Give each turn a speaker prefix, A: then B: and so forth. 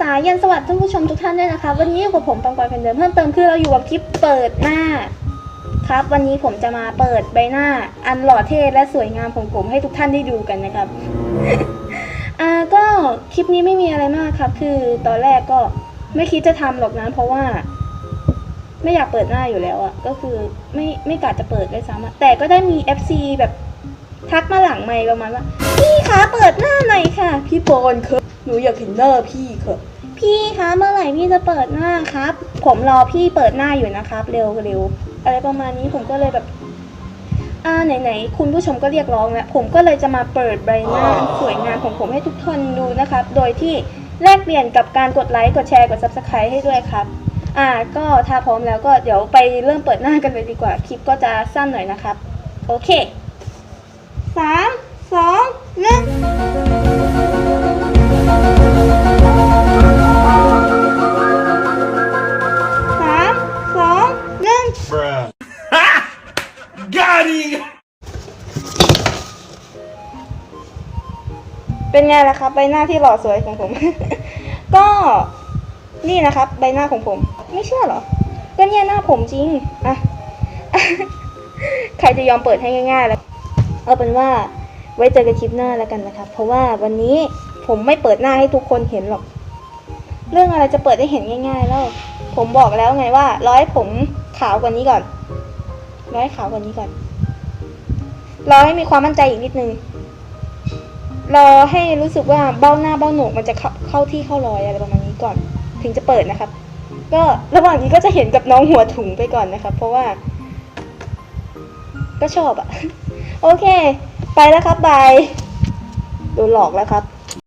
A: สายเย็นสวัสดิ์ท่านผู้ชมทุกท่านด้วยนะคะ วันนี้อยู่กับผมปังปอยเพนเดิมเพิ่มเติมคือเราอยู่กับคลิปเปิดหน้า ครับ วันนี้ผมจะมาเปิดใบหน้า อันหล่อเท่และสวยงามของผมให้ทุกท่านได้ดูกันนะครับ อ่าก็คลิปนี้ไม่มีอะไรมากครับ คือตอนแรกก็ไม่คิดจะทำหรอกนะเพราะว่า ไม่อยากเปิดหน้าอยู่แล้วอะก็คือไม่ไม่กะจะเปิดด้วยซ้ำแต่ก็ได้มี FC แบบ ทักมาหลังไมค์ประมาณว่า พี่คะเปิดหน้าหน่อยค่ะ พี่ปอนครับหนูอยากเห็นหน้าพี่ครับพี่คะเมื่อไหร่พี่จะเปิดหน้าครับ ผมรอพี่เปิดหน้าอยู่นะครับ เร็วเร็วอะไรประมาณนี้ผมก็เลยแบบอ่าไหนๆคุณผู้ชมก็เรียกร้องแล้วผมก็เลยจะมาเปิดใบหน้าอันสวยงามของผมให้ทุกคนดูนะครับ โดยที่แลกเปลี่ยนกับการกดไลค์กดแชร์กด subscribe ให้ด้วยครับ อ่าก็ถ้าพร้อมแล้วก็เดี๋ยวไปเริ่มเปิดหน้ากันเลยดีกว่าคลิปก็จะสั้นหน่อยนะครับ โอเค สามสองหนึ่งสามสองหนึ่ง
B: Bruh. Got him!
A: เป็นไงล่ะครับ ใบหน้าที่หล่อสวยของผม ก็นี่นะครับ ใบหน้าของผม ไม่เชื่อเหรอ ก็เนี่ยหน้าผมจริงอะใครจะยอมเปิดให้ง่ายๆแล้ว เอาเป็นว่าไว้เจอกันคลิปหน้าแล้วกันนะครับเพราะว่าวันนี้ผมไม่เปิดหน้าให้ทุกคนเห็นหรอก เรื่องอะไรจะเปิดให้เห็นง่าย ๆ แล้ว ผมบอกแล้วไงว่า ร้อยผมขาวกว่านี้ก่อน ร้อยขาวกว่านี้ก่อน รอให้มีความมั่นใจอีกนิดนึง รอให้รู้สึกว่าเบ้าหน้าเบ้าหนกมันจะเข้าเข้าที่เข้ารอยอะไรประมาณนี้ก่อน ถึงจะเปิดนะครับ ก็ระหว่างนี้ก็จะเห็นกับน้องหัวถุงไปก่อนนะครับ เพราะว่า ก็ชอบอะ โอเค ไปแล้วครับบายโดนหลอกแล้วครับ